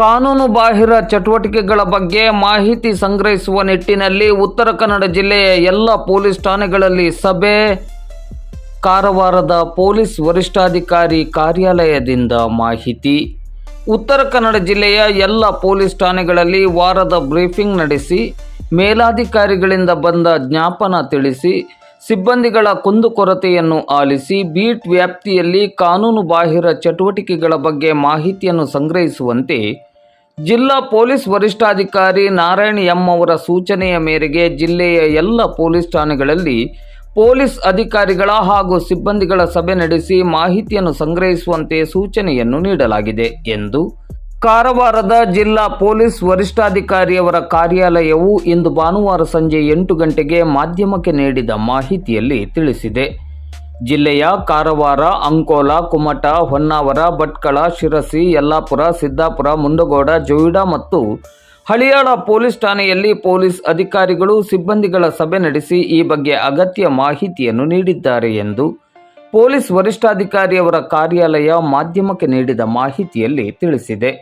ಕಾನೂನು ಬಾಹಿರ ಚಟುವಟಿಕೆಗಳ ಬಗ್ಗೆ ಮಾಹಿತಿ ಸಂಗ್ರಹಿಸುವ ನಿಟ್ಟಿನಲ್ಲಿ ಉತ್ತರ ಕನ್ನಡ ಜಿಲ್ಲೆಯ ಎಲ್ಲ ಪೊಲೀಸ್ ಠಾಣೆಗಳಲ್ಲಿ ಸಭೆ. ಕಾರವಾರದ ಪೊಲೀಸ್ ವರಿಷ್ಠಾಧಿಕಾರಿ ಕಾರ್ಯಾಲಯದಿಂದ ಮಾಹಿತಿ. ಉತ್ತರ ಕನ್ನಡ ಜಿಲ್ಲೆಯ ಎಲ್ಲ ಪೊಲೀಸ್ ಠಾಣೆಗಳಲ್ಲಿ ವಾರದ ಬ್ರೀಫಿಂಗ್ ನಡೆಸಿ, ಮೇಲಾಧಿಕಾರಿಗಳಿಂದ ಬಂದ ಜ್ಞಾಪನ ತಿಳಿಸಿ, ಸಿಬ್ಬಂದಿಗಳ ಕುಂದುಕೊರತೆಯನ್ನು ಆಲಿಸಿ, ಬೀಟ್ ವ್ಯಾಪ್ತಿಯಲ್ಲಿ ಕಾನೂನು ಬಾಹಿರ ಚಟುವಟಿಕೆಗಳ ಬಗ್ಗೆ ಮಾಹಿತಿಯನ್ನು ಸಂಗ್ರಹಿಸುವಂತೆ ಜಿಲ್ಲಾ ಪೊಲೀಸ್ ವರಿಷ್ಠಾಧಿಕಾರಿ ನಾರಾಯಣ್ ಎಂ ಅವರ ಸೂಚನೆಯ ಮೇರೆಗೆ ಜಿಲ್ಲೆಯ ಎಲ್ಲ ಪೊಲೀಸ್ ಠಾಣೆಗಳಲ್ಲಿ ಪೊಲೀಸ್ ಅಧಿಕಾರಿಗಳ ಹಾಗೂ ಸಿಬ್ಬಂದಿಗಳ ಸಭೆ ನಡೆಸಿ ಮಾಹಿತಿಯನ್ನು ಸಂಗ್ರಹಿಸುವಂತೆ ಸೂಚನೆಯನ್ನು ನೀಡಲಾಗಿದೆ ಎಂದು ಕಾರವಾರದ ಜಿಲ್ಲಾ ಪೊಲೀಸ್ ವರಿಷ್ಠಾಧಿಕಾರಿಯವರ ಕಾರ್ಯಾಲಯವು ಇಂದು ಭಾನುವಾರ ಸಂಜೆ ಎಂಟು ಗಂಟೆಗೆ ಮಾಧ್ಯಮಕ್ಕೆ ನೀಡಿದ ಮಾಹಿತಿಯಲ್ಲಿ ತಿಳಿಸಿದೆ. ಜಿಲ್ಲೆಯ ಕಾರವಾರ, ಅಂಕೋಲ, ಕುಮಟ, ಹೊನ್ನಾವರ, ಭಟ್ಕಳ, ಶಿರಸಿ, ಯಲ್ಲಾಪುರ, ಸಿದ್ದಾಪುರ, ಮುಂಡಗೋಡ, ಜೋಯಿಡಾ ಮತ್ತು ಹಳಿಯಾಳ ಪೊಲೀಸ್ ಠಾಣೆಯಲ್ಲಿ ಪೊಲೀಸ್ ಅಧಿಕಾರಿಗಳು ಸಿಬ್ಬಂದಿಗಳ ಸಭೆ ನಡೆಸಿ ಈ ಬಗ್ಗೆ ಅಗತ್ಯ ಮಾಹಿತಿಯನ್ನು ನೀಡಿದ್ದಾರೆ ಎಂದು ಪೊಲೀಸ್ ವರಿಷ್ಠಾಧಿಕಾರಿಯವರ ಕಾರ್ಯಾಲಯ ಮಾಧ್ಯಮಕ್ಕೆ ನೀಡಿದ ಮಾಹಿತಿಯಲ್ಲಿ ತಿಳಿಸಿದೆ.